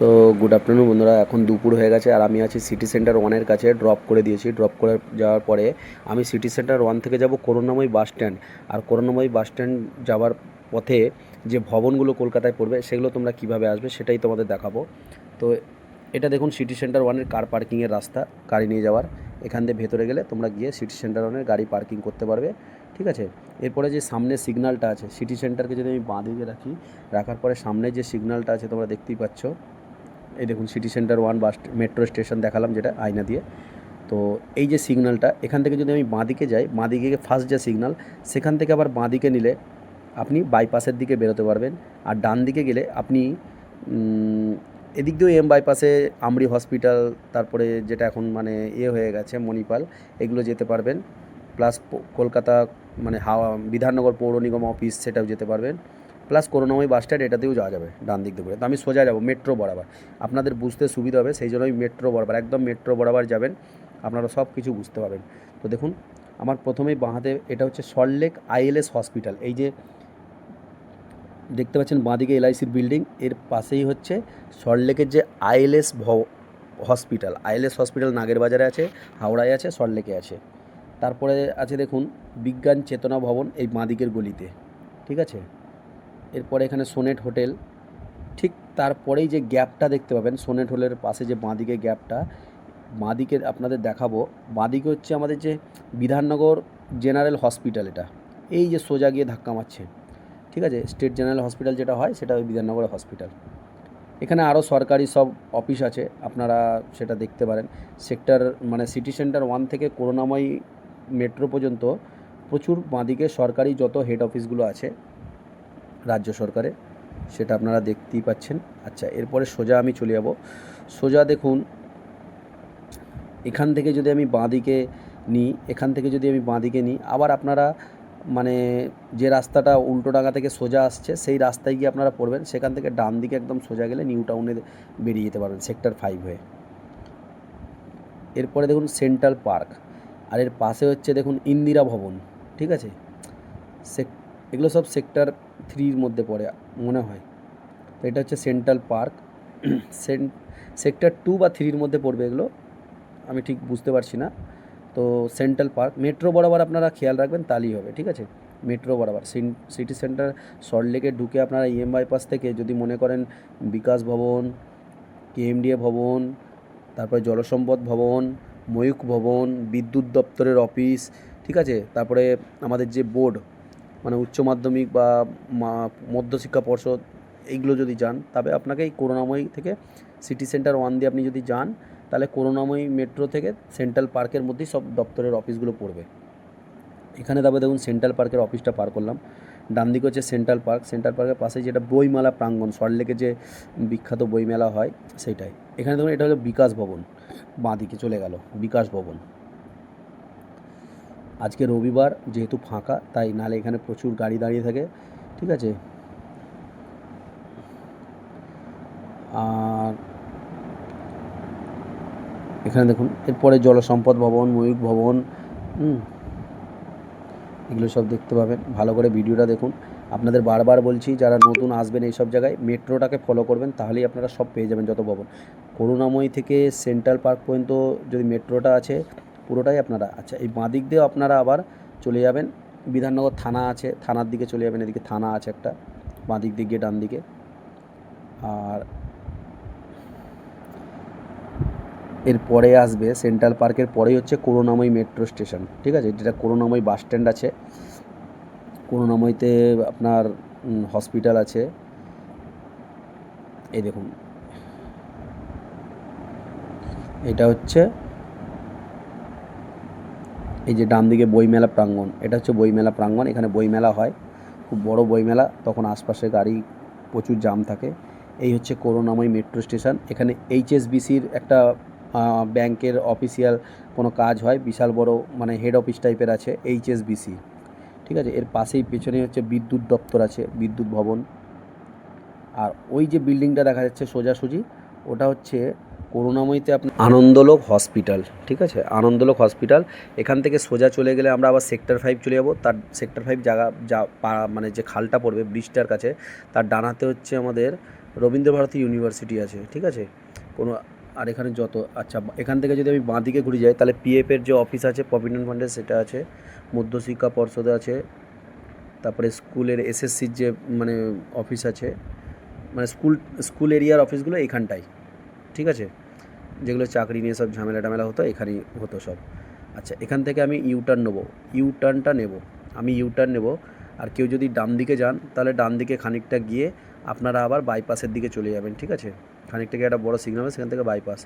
তো good afternoon বন্ধুরা, এখন দুপুর হয়ে গেছে আর আমি আছি সিটি সেন্টার ওয়ানের কাছে ড্রপ করে দিয়েছি। ড্রপ করে যাওয়ার পরে আমি সিটি সেন্টার ওয়ান থেকে যাব করুণাময়ী বাস স্ট্যান্ড আর করুণাময়ী বাস স্ট্যান্ড যাওয়ার পথে যে ভবনগুলো কলকাতায় পড়বে, সেগুলো তোমরা কীভাবে আসবে সেটাই তোমাদের দেখাবো। তো এটা দেখুন সিটি সেন্টার ওয়ানের কার পার্কিংয়ের রাস্তা, গাড়ি নিয়ে যাওয়ার। এখান দিয়ে ভেতরে গেলে তোমরা গিয়ে সিটি সেন্টার ওয়ানের গাড়ি পার্কিং করতে পারবে, ঠিক আছে? এরপরে যে সামনে সিগন্যালটা আছে সিটি সেন্টারকে যদি আমি বাঁ দিকে রাখি, রাখার পরে সামনে যে সিগন্যালটা আছে তোমরা দেখতেই পাচ্ছ। এই দেখুন city centre one bus metro station দেখালাম যেটা আয়না দিয়ে। তো এই যে সিগন্যালটা এখান থেকে যদি আমি বাঁদিকে যাই, বাঁদিকে ফার্স্ট যে সিগন্যাল সেখান থেকে আবার বাঁদিকে নিলে আপনি বাইপাসের দিকে বেরোতে পারবেন। আর ডান দিকে গেলে আপনি এদিক দিয়েও এম বাইপাসে আমরি হসপিটাল তারপরে যেটা এখন মানে ইয়ে হয়ে গেছে, মণিপাল, এগুলো যেতে পারবেন। প্লাস কলকাতা মানে হাওয়া, বিধাননগর পৌর নিগম অফিস সেটাও যেতে পারবেন। প্লাস করোনাময় বাস স্ট্যান্ড এটাতেও যাওয়া যাবে, ডান দিক দিয়ে। তো আমি সোজা যাব মেট্রো বরাবর। আপনাদের বুঝতে সুবিধা হবে, সেই জন্য আমি মেট্রো বরাবর, একদম মেট্রো বরাবর যাবেন। আপনারা সব কিছু বুঝতে পারবেন। তো দেখুন, আমার প্রথমেই বাঁহাতে, এটা হচ্ছে সল্টলেক আইএলএস হসপিটাল এই যে দেখতে পাচ্ছেন, বাঁদিকে এলআইসির বিল্ডিং এর পাশেই হচ্ছে সল্টলেকের যে আইএলএস হসপিটাল আইএলএস হসপিটাল নাগের বাজারে আছে, হাওড়ায় আছে সল্টলেকে আছে। তারপরে আছে দেখুন, বিজ্ঞান চেতনা ভবন এই বাঁদিকের গলিতে। ঠিক আছে? এরপরে এখানে সোনেট হোটেল। ঠিক তারপরেই যে গ্যাপটা দেখতে পাবেন, সোনেট হোটেলের পাশে যে বাঁদিকে গ্যাপটা, বাঁদিকে আপনাদের দেখাবো। বাঁদিকে হচ্ছে আমাদের যে বিধাননগর জেনারেল হসপিটাল এটা। এই যে সোজা গিয়ে ধাক্কা মারছে। ঠিক আছে? স্টেট জেনারেল হসপিটাল যেটা হয়, সেটা ওই বিধাননগর হসপিটাল। এখানে আরও সরকারি সব অফিস আছে, আপনারা সেটা দেখতে পারেন। সেক্টর মানে সিটি সেন্টার ওয়ান থেকে করুণাময়ী মেট্রো পর্যন্ত প্রচুর বাঁদিকে সরকারি যত হেড অফিসগুলো আছে রাজ্য সরকারে সেটা আপনারা দেখতেই পাচ্ছেন। আচ্ছা এরপরে সোজা আমি চলে যাব। সোজা দেখুন, এখান থেকে যদি আমি বাঁদিকে নিই, এখান থেকে যদি আমি বাঁদিকে নিই, আবার আপনারা মানে যে রাস্তাটা উল্টো ডাঙা থেকে সোজা আসছে, সেই রাস্তায় গিয়ে আপনারা পড়বেন। সেখান থেকে ডান দিকে একদম সোজা গেলে নিউ টাউনে বেরিয়ে যেতে পারবেন, সেক্টর ফাইভ হয়ে। এরপরে দেখুন, সেন্ট্রাল পার্ক। আর এর পাশে হচ্ছে দেখুন, ইন্দিরা ভবন, ঠিক আছে? সেক এগুলো সব সেক্টর থ্রির মধ্যে পড়ে, মনে হয়। তো এটা হচ্ছে সেন্ট্রাল পার্ক সেক্টর টু বা থ্রির মধ্যে পড়বে এগুলো, আমি ঠিক বুঝতে পারছি না। তো সেন্ট্রাল পার্ক মেট্রো বরাবর আপনারা খেয়াল রাখবেন, তাহলেই হবে, ঠিক আছে? মেট্রো বরাবর। সিটি সেন্টার সল্টলেকে ঢুকে আপনারা ইএম বাইপাস থেকে যদি মনে করেন বিকাশ ভবন কেএমডিএ ভবন, তারপরে জলসম্পদ ভবন ময়ূক ভবন, বিদ্যুৎ দপ্তরের অফিস ঠিক আছে? তারপরে আমাদের যে বোর্ড মানে উচ্চ মাধ্যমিক বা মধ্যশিক্ষা পর্ষদ, এইগুলো যদি যান, তবে আপনাকে এই করুণাময়ী থেকে সিটি সেন্টার ওয়ান দিয়ে আপনি যদি যান, তাহলে করুণাময়ী মেট্রো থেকে সেন্ট্রাল পার্কের মধ্যেই সব দপ্তরের অফিসগুলো পড়বে। এখানে তারপরে দেখুন সেন্ট্রাল পার্কের অফিসটা পার করলাম। ডান দিকে হচ্ছে সেন্ট্রাল পার্ক সেন্ট্রাল পার্কের পাশে যেটা বইমেলা প্রাঙ্গণ সল্টলেকে যে বিখ্যাত বইমেলা হয়, সেইটাই। এখানে দেখুন, এটা হলো বিকাশ ভবন বাঁ দিকে চলে গেল, বিকাশ ভবন। আজকে রবিবার যেহেতু ফাঁকা, তাই নালে এখানে প্রচুর গাড়ি দাঁড়িয়ে থাকে, ঠিক আছে? আর এখানে দেখুন, এরপরে জলসম্পদ ভবন ময়ূক ভবন এগুলো সব দেখতে পাবেন। ভালো করে ভিডিওটা দেখুন। আপনাদের বারবার বলছি, যারা নতুন আসবেন এই সব জায়গায়, মেট্রোটাকে ফলো করবেন, তাহলেই আপনারা সব পেয়ে যাবেন যত ভবন। করুণাময়ী থেকে সেন্ট্রাল পার্ক পর্যন্ত যদি মেট্রোটা আছে পুরোটাই আপনারা আচ্ছা এই বাঁ দিক দিয়েও আপনারা আবার চলে যাবেন। বিধাননগর থানা আছে, থানার দিকে চলে যাবেন, এদিকে থানা আছে একটা, বাঁ দিক দিয়ে গিয়ে ডান দিকে। আর এর পরে আসবে সেন্ট্রাল পার্কের পরেই হচ্ছে করুণাময়ী মেট্রো স্টেশন, ঠিক আছে? যেটা করুণাময়ী বাস স্ট্যান্ড আছে। করুণাময়ীতে আপনার হসপিটাল আছে। এই দেখুন। এটা হচ্ছে এই যে ডান দিকে বইমেলা প্রাঙ্গণ, এটা হচ্ছে বইমেলা প্রাঙ্গণ, এখানে বইমেলা হয়। খুব বড় বইমেলা, তখন আশপাশে গাড়ি, প্রচুর জাম থাকে। এই হচ্ছে করুণাময়ী মেট্রো স্টেশন, এখানে এইচএসবিসির একটা ব্যাংকের অফিসিয়াল কোনো কাজ হয়, বিশাল বড় মানে হেড অফিস টাইপের আছে এইচএসবিসি। ঠিক আছে, এর পাশেই পেছনে হচ্ছে বিদ্যুৎ দপ্তর আছে, বিদ্যুৎ ভবন। আর ওই যে বিল্ডিংটা দেখা যাচ্ছে সোজাসুজি, ওটা হচ্ছে করুণাময়ীতে আপনার আনন্দলোক হসপিটাল, ঠিক আছে? আনন্দলোক হসপিটাল, এখান থেকে সোজা চলে গেলে আমরা আবার সেক্টর ফাইভ চলে যাব। তার সেক্টর ফাইভ জায়গা, যা মানে যে খালটা পড়বে ব্রিজটার কাছে, তার ডানাতে হচ্ছে আমাদের রবীন্দ্রভারতী ইউনিভার্সিটি আছে, ঠিক আছে? কোনো, আর এখানে যত আচ্ছা এখান থেকে যদি আমি বাঁ দিকে ঘুরে যাই, তাহলে পিএফের যে অফিস আছে, প্রভিডেন্ট ফান্ডের, সেটা আছে, মধ্যশিক্ষা পর্ষদ আছে, তারপরে স্কুলের এসএসসির যে মানে অফিস আছে মানে স্কুল স্কুল এরিয়ার অফিসগুলো এখানটাই। ঠিক আছে? যেগুলো চাকরি নিয়ে সব ঝামেলা টামেলা হতো, এখানেই হতো সব। আচ্ছা এখান থেকে আমি ইউটার্ন নেব। ইউটার্নটা নেব। আমি ইউটার্ন নেব। আর কেউ যদি ডান দিকে যান, তাহলে ডান দিকে খানিকটা গিয়ে আপনারা আবার বাইপাসের দিকে চলে যাবেন, ঠিক আছে? খানিকটা গিয়ে একটা বড় সিগন্যাল সেখান থেকে বাইপাস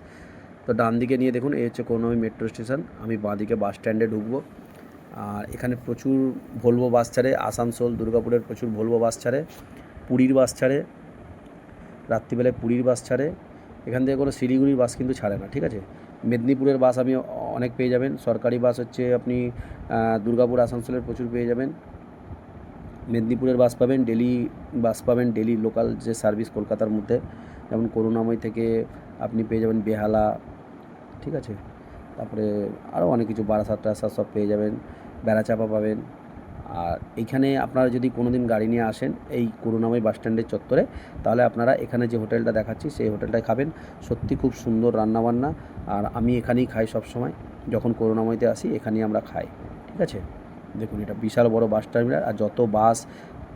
তো ডান দিকে নিয়ে দেখুন, এই হচ্ছে করুণাময়ী মেট্রো স্টেশন আমি বাঁ দিকে বাস স্ট্যান্ডে ঢুকবো। আর এখানে প্রচুর ভলভো বাস ছাড়ে আসানসোল দুর্গাপুরের প্রচুর ভলভো বাস ছাড়ে পুরীর বাস ছাড়ে, রাত্রিবেলায় পুরীর বাস ছাড়ে এখান থেকে কোনো শিলিগুড়ির বাস কিন্তু ছাড়ে না, ঠিক আছে? মেদিনীপুরের বাস আমি অনেক পেয়ে যাবেন, সরকারি বাস হচ্ছে আপনি দুর্গাপুর, আসানসোলের প্রচুর পেয়ে যাবেন। মেদিনীপুরের বাস পাবেন, ডেলি বাস পাবেন, ডেলি লোকাল যে সার্ভিস কলকাতার মধ্যে। যেমন করুণাময় থেকে আপনি পেয়ে যাবেন বেহালা, ঠিক আছে? তারপরে আরও অনেক কিছু বারাসাত টারাসাত সব পেয়ে যাবেন, বেড়াচাপা পাবেন। আর এইখানে আপনারা যদি কোনো দিন গাড়ি নিয়ে আসেন এই করুণাময় বাস স্ট্যান্ডের চত্বরে, তাহলে আপনারা এখানে যে হোটেলটা দেখাচ্ছি, সেই হোটেলটায় খাবেন। সত্যি খুব সুন্দর রান্নাবান্না। আর আমি এখানেই খাই সব সময় যখন করুণাময়তে আসি, এখানেই আমরা খাই। ঠিক আছে? দেখুন, এটা বিশাল বড় বাস টার্মিনাল। আর যত বাস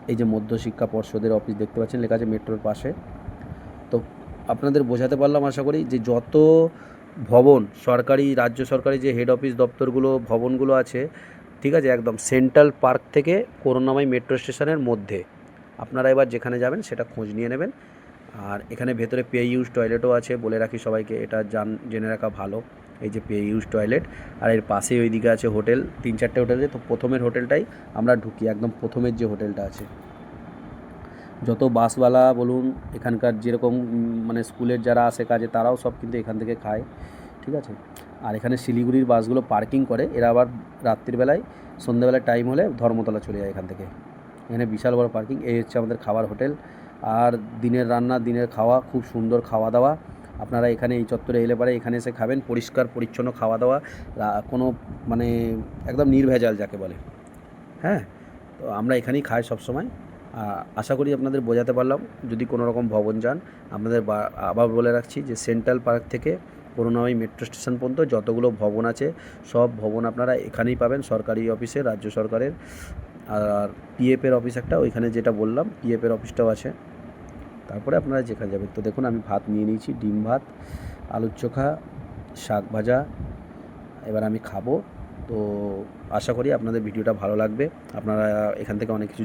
এই যে মধ্যশিক্ষা পর্ষদের অফিস দেখতে পাচ্ছেন, লেখা আছে মেট্রোর পাশে। তো আপনাদের বোঝাতে পারলাম, আশা করি, যে যত ভবন, সরকারি, রাজ্য সরকারি যে হেড অফিস দপ্তরগুলো, ভবনগুলো আছে ঠিক আছে? একদম সেন্ট্রাল পার্ক থেকে করুণাময় মেট্রো স্টেশনের মধ্যে। আপনারা এবার যেখানে যাবেন সেটা খোঁজ নিয়ে নেবেন। আর এখানে ভেতরে পে ইউজ টয়লেটও আছে, বলে রাখি সবাইকে, এটা জান, জেনে রাখা ভালো। এই যে পে ইউজ টয়লেট। আর এর পাশেই ওইদিকে আছে হোটেল, তিন চারটে হোটেল আছে। তো প্রথমের হোটেলটাই আমরা ঢুকি, একদম প্রথমের যে হোটেলটা আছে। যত বাসওয়ালা বলুন, এখানকার যেরকম মানে স্কুলের যারা আসে কাজে, তারাও সব কিন্তু এখান থেকে খায়। ঠিক আছে? আর এখানে শিলিগুড়ির বাসগুলো পার্কিং করে। এরা আবার রাত্রিবেলায় সন্ধ্যেবেলায় টাইম হলে ধর্মতলা চলে যায় এখান থেকে। এখানে বিশাল বড় পার্কিং এই হচ্ছে আমাদের খাবার হোটেল আর দিনের রান্না, দিনের খাওয়া, খুব সুন্দর খাওয়া দাওয়া আপনারা এখানে এই চত্বরে এলে পারে এখানে এসে খাবেন, পরিষ্কার, পরিচ্ছন্ন খাওয়া দাওয়া কোনো মানে একদম নির্ভেজাল যাকে বলে। হ্যাঁ? তো আমরা এখানেই খাই সবসময়। আশা করি আপনাদের বোঝাতে পারলাম। যদি কোনো রকম ভবন যান, আপনাদের আবার বলে রাখছি যে সেন্ট্রাল পার্ক থেকে করুণাময়ী মেট্রো স্টেশন পর্যন্ত যতগুলো ভবন আছে, সব ভবন আপনারা এখানেই পাবেন, সরকারি অফিসে রাজ্য সরকারের। আর পিএফের অফিস একটা, ওইখানে যেটা বললাম পিএফের অফিসটাও আছে। তারপরে আপনারা যেখানে যাবেন, তো দেখুন আমি ভাত নিয়ে নিয়েছি, ডিম ভাত, আলুর চোখা, শাক ভাজা, এবার আমি খাব। তো আশা করি আপনাদের ভিডিওটা ভালো লাগবে। আপনারা এখান থেকে অনেক কিছু